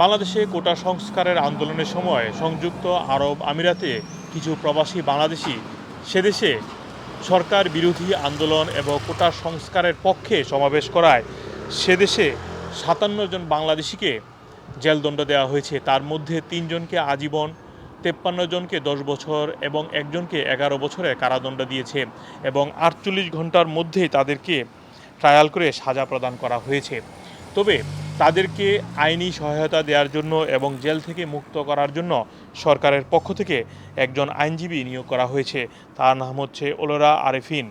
বাংলাদেশে কোটা সংস্কারের আন্দোলনের সময় সংযুক্ত আরব আমিরাতে কিছু প্রবাসী বাংলাদেশি সেদেশে সরকার বিরোধী আন্দোলন এবং কোটা সংস্কারের পক্ষে সমাবেশ করায়। সেদেশে সাতান্ন জন বাংলাদেশিকে জেলদণ্ড দেওয়া হয়েছে। তার মধ্যে তিনজনকে আজীবন, তেপ্পান্ন জনকে দশ বছর এবং একজনকে এগারো বছরের কারাদণ্ড দিয়েছে এবং আটচল্লিশ ঘণ্টার মধ্যেই তাদেরকে ট্রায়াল করে সাজা প্রদান করা হয়েছে। তবে তাদেরকে আইনি সহায়তা দেওয়ার জন্য এবং জেল থেকে মুক্ত করার জন্য সরকারের পক্ষ থেকে একজন আইনজীবী নিয়োগ করা হয়েছে। তার নাম হচ্ছে ওলোরা আরেফিন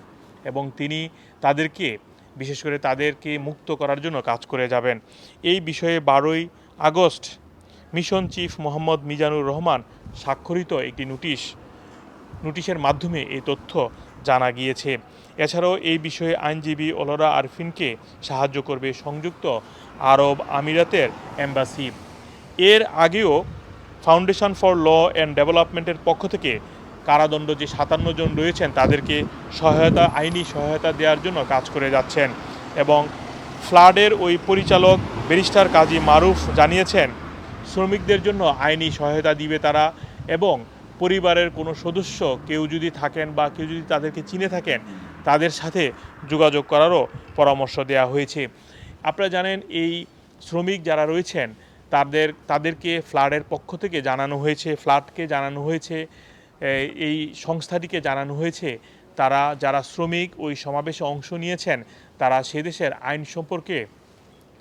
এবং তিনি তাদেরকে, বিশেষ করে তাদেরকে মুক্ত করার জন্য কাজ করে যাবেন। এই বিষয়ে বারোই August mission chief Mohammad Mizanur Rahman স্বাক্ষরিত একটি নোটিশ নোটিশের মাধ্যমে এই তথ্য জানা গিয়েছে। এছাড়াও এই বিষয়ে আইনজীবী ওলরা আরফিনকে সাহায্য করবে সংযুক্ত আরব আমিরাতের এম্বাসি। এর আগেও ফাউন্ডেশন ফর ল অ্যান্ড ডেভেলপমেন্টের পক্ষ থেকে কারাদণ্ড যে সাতান্ন জন রয়েছেন, তাদেরকে সহায়তা, আইনি সহায়তা দেওয়ার জন্য কাজ করে যাচ্ছেন এবং ফ্লাডের ওই পরিচালক ব্যারিস্টার কাজী মারুফ জানিয়েছেন, শ্রমিকদের জন্য আইনি সহায়তা দিবে তারা এবং পরিবারের কোনো সদস্য কেউ যদি থাকেন বা কেউ যদি তাদেরকে চিনে থাকেন, তাদের সাথে যোগাযোগ করারও পরামর্শ দেওয়া হয়েছে। আপনারা জানেন, এই শ্রমিক যারা রয়েছেন, তাদের, তাদেরকে ফ্লাডের পক্ষ থেকে জানানো হয়েছে, ফ্লাডকে জানানো হয়েছে এই- সংস্থাটিকে জানানো হয়েছে। তারা, যারা শ্রমিক, ওই সমাবেশে অংশ নিয়েছেন, তারা সে দেশের আইন সম্পর্কে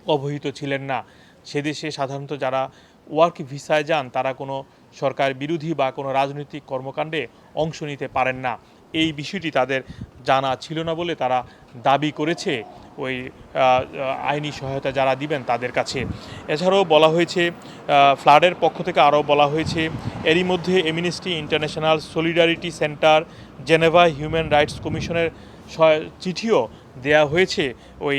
অবহিত ছিলেন না। সে দেশে সাধারণত যারা ওয়ার্ক ভিসায় যান, তারা কোনো সরকার বিরোধী বা কোনো রাজনৈতিক কর্মকাণ্ডে অংশ নিতে পারেন না। এই বিষয়টি তাদের জানা ছিল না বলে তারা দাবি করেছে। ওই আইনি সহায়তা যারা দিবেন তাদের কাছে। এছাড়াও বলা হয়েছে ফ্লাডের পক্ষ থেকে আরও বলা হয়েছে, এরই মধ্যে Amnesty International Solidarity Centre Geneva Human Rights কমিশনের চিঠিও দেয়া হয়েছে। ওই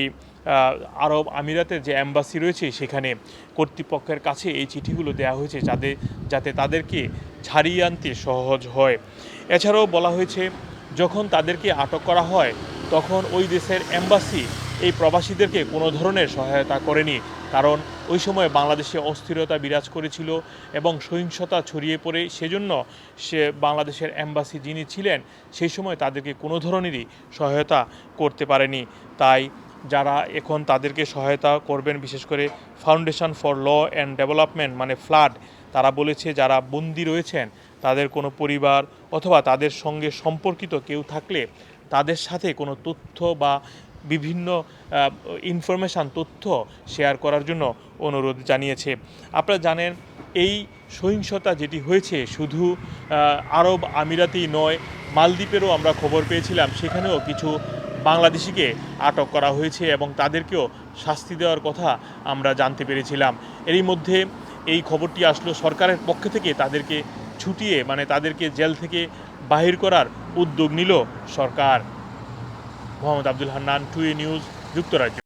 আরব আমিরাতের যে অ্যাম্বাসি রয়েছে, সেখানে কর্তৃপক্ষের কাছে এই চিঠিগুলো দেওয়া হয়েছে যাতে যাতে তাদেরকে ছাড়িয়ে আনতে সহজ হয়। এছাড়াও বলা হয়েছে, যখন তাদেরকে আটক করা হয়, তখন ওই দেশের অ্যাম্বাসি এই প্রবাসীদেরকে কোনো ধরনের সহায়তা করেনি। কারণ ওই সময় বাংলাদেশে অস্থিরতা বিরাজ করেছিল এবং সহিংসতা ছড়িয়ে পড়ে। সেজন্য সে, বাংলাদেশের অ্যাম্বাসি যিনি ছিলেন, সেই সময় তাদেরকে কোনো ধরনেরই সহায়তা করতে পারেনি। তাই যারা এখন তাদেরকে সহায়তা করবেন, বিশেষ করে Foundation for Law and Development মানে ফ্লাড তারা বলেছে যারা বন্দি রয়েছেন, তাদের কোনো পরিবার অথবা তাদের সঙ্গে সম্পর্কিত কেউ থাকলে তাদের সাথে কোনো তথ্য বা বিভিন্ন ইনফরমেশান তথ্য শেয়ার করার জন্য অনুরোধ জানিয়েছে। আপনারা জানেন, এই সহিংসতা যেটি হয়েছে শুধু আরব আমিরাতেই নয়, মালদ্বীপেরও আমরা খবর পেয়েছিলাম, সেখানেও কিছু বাংলাদেশিকে আটক করা হয়েছে এবং তাদেরকেও শাস্তি দেওয়ার কথা আমরা জানতে পেরেছিলাম। এরই মধ্যে এই খবরটি আসলো সরকারের পক্ষ থেকে তাদেরকে ছুটিয়ে মানে তাদেরকে জেল থেকে বাহির করার উদ্যোগ নিল সরকার। মোহাম্মদ আব্দুল হান্নান, টুয়ে নিউজ, যুক্তরাজ্য।